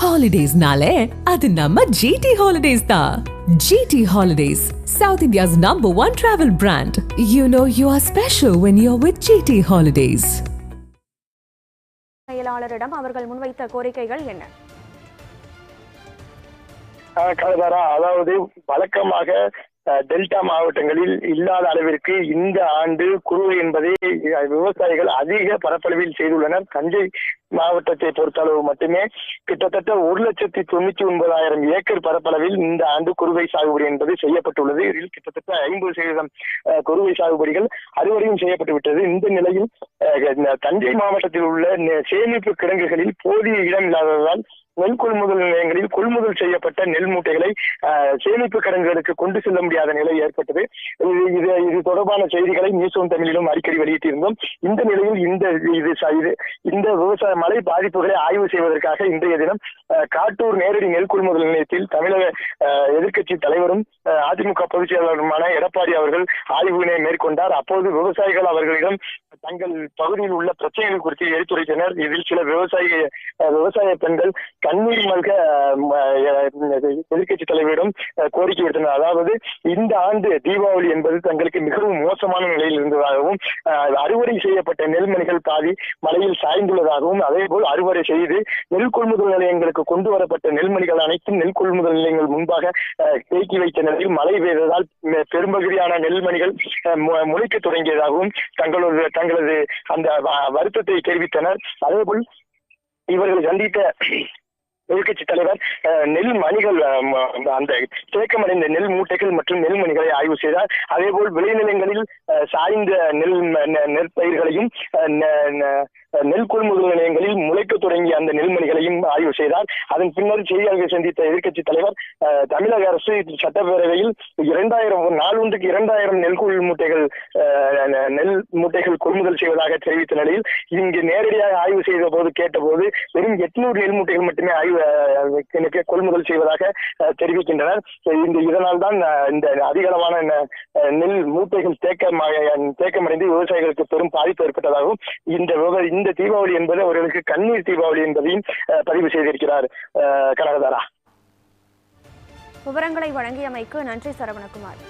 ஹாலிடேஸ்னாலே அது நம்ம ஜிடி ஹாலிடேஸ் தான் GT holidays South India's number one travel brand you know you are special when you are with GT holidays செயலாளரிடம் அவர்கள் முன்வைத்த கோரிக்கைகள் என்ன? கலதாரா அதாவது வழக்கமாக டெல்டா மாவட்டங்களில் இல்லாத அளவிற்கு இந்த ஆண்டு குருவை என்பதை விவசாயிகள் அதிக பரப்பளவில் செய்துள்ளனர். தஞ்சை மாவட்டத்தை பொறுத்தளவு மட்டுமே கிட்டத்தட்ட ஒரு லட்சத்தி தொண்ணூத்தி ஒன்பதாயிரம் ஏக்கர் பரப்பளவில் இந்த ஆண்டு குறுவை சாகுபடி என்பது செய்யப்பட்டுள்ளது. இதில் கிட்டத்தட்ட ஐம்பது சதவீதம் குறுவை சாகுபடிகள் அறுவடையும் செய்யப்பட்டு விட்டது இந்த நிலையில் தஞ்சை மாவட்டத்தில் உள்ள சேமிப்பு கிடங்குகளில் போதிய இடம் இல்லாததால் நெல் கொள்முதல் நிலையங்களில் கொள்முதல் செய்யப்பட்ட நெல் மூட்டைகளை சேமிப்பு கிடங்குகளுக்கு கொண்டு செல்ல முடியாத நிலை ஏற்பட்டது. இது இது தொடர்பான செய்திகளை நியூஸ் தமிழிலும் அடிக்கடி வெளியிட்டிருந்தோம். இந்த நிலையில் இந்த இது இந்த விவசாய மழை பாதிப்புகளை ஆய்வு செய்வதற்காக இன்றைய தினம் காட்டூர் நேரடி நெல் கொள்முதல் நிலையத்தில் தமிழக எதிர்க்கட்சி தலைவரும் அதிமுக பொதுச் செயலாளருமான எடப்பாடி அவர்கள் ஆய்வினை மேற்கொண்டார். அப்போது விவசாயிகள் அவர்களிடம் தங்கள் பகுதியில் உள்ள பிரச்சனைகள் குறித்து எடுத்துரைத்தனர். இதில் சில விவசாய விவசாய பெண்கள் கண்ணீர் மல்க எதிர்கட்சி தலைவரிடம் கோரிக்கை விடுத்தனர். அதாவது இந்த ஆண்டு தீபாவளி என்பது தங்களுக்கு மிகவும் மோசமான நிலையில் இருந்ததாகவும் அஹ், அறுவடை செய்யப்பட்ட நெல்மணிகள் பாதி மலையில் சாய்ந்துள்ளதாகவும் அதே போல் அறுவடை செய்து நெல் கொள்முதல் நிலையங்களுக்கு கொண்டு வரப்பட்ட நெல்மணிகள் அனைத்தும் நெல் கொள்முதல் நிலையங்கள் முன்பாக அஹ், தேக்கி வைத்த நிலையில் மழை பெய்ததால் பெரும்பகுதியான நெல்மணிகள் அஹ், முளைக்க தொடங்கியதாகவும் தங்களது தங்களது அந்த வ- வருத்தத்தை தெரிவித்தனர். அதேபோல் இவர்கள் சந்தித்த எதிர்கட்சி தலைவர் அஹ், நெல் மணிகள் அந்த தேக்கமடைந்த நெல் மூட்டைகள் மற்றும் நெல் மணிகளை ஆய்வு செய்தார். அதேபோல் விளைநிலங்களில் சாய்ந்த நெல் நெ- நெற்பயிர்களையும் அஹ், நெல் கொள்முதல் நிலையங்களில் முளைக்க தொடங்கிய அந்த நெல்மணிகளையும் ஆய்வு செய்தார். அதன் பின்னர் செய்தியாளர்கள் சந்தித்த எதிர்க்கட்சி தலைவர் தமிழக அரசு சட்டப்பேரவையில் இரண்டாயிரம் நாளொன்றுக்கு இரண்டாயிரம் நெல் மூட்டைகள் நெல் மூட்டைகள் கொள்முதல் செய்வதாக தெரிவித்த நிலையில் இங்கு நேரடியாக ஆய்வு செய்த போது கேட்டபோது வெறும் எட்நூறு நெல் மூட்டைகள் மட்டுமே ஆய்வு எனக்கு கொள்முதல் செய்வதாக தெரிவிக்கின்றனர். இந்த இதனால் தான் இந்த அதிகளவான நெல் மூட்டைகள் தேக்கம் தேக்கமடைந்து விவசாயிகளுக்கு பெரும் பாதிப்பு ஏற்பட்டதாகவும் இந்த விவ- இந்த தீபாவளி என்பது அவர்களுக்கு கண்ணீர் தீபாவளி என்பதையும் பதிவு செய்திருக்கிறார் அஹ், கனகதாரா. விவரங்களை வழங்கியமைக்கு நன்றி சரவணகுமார்.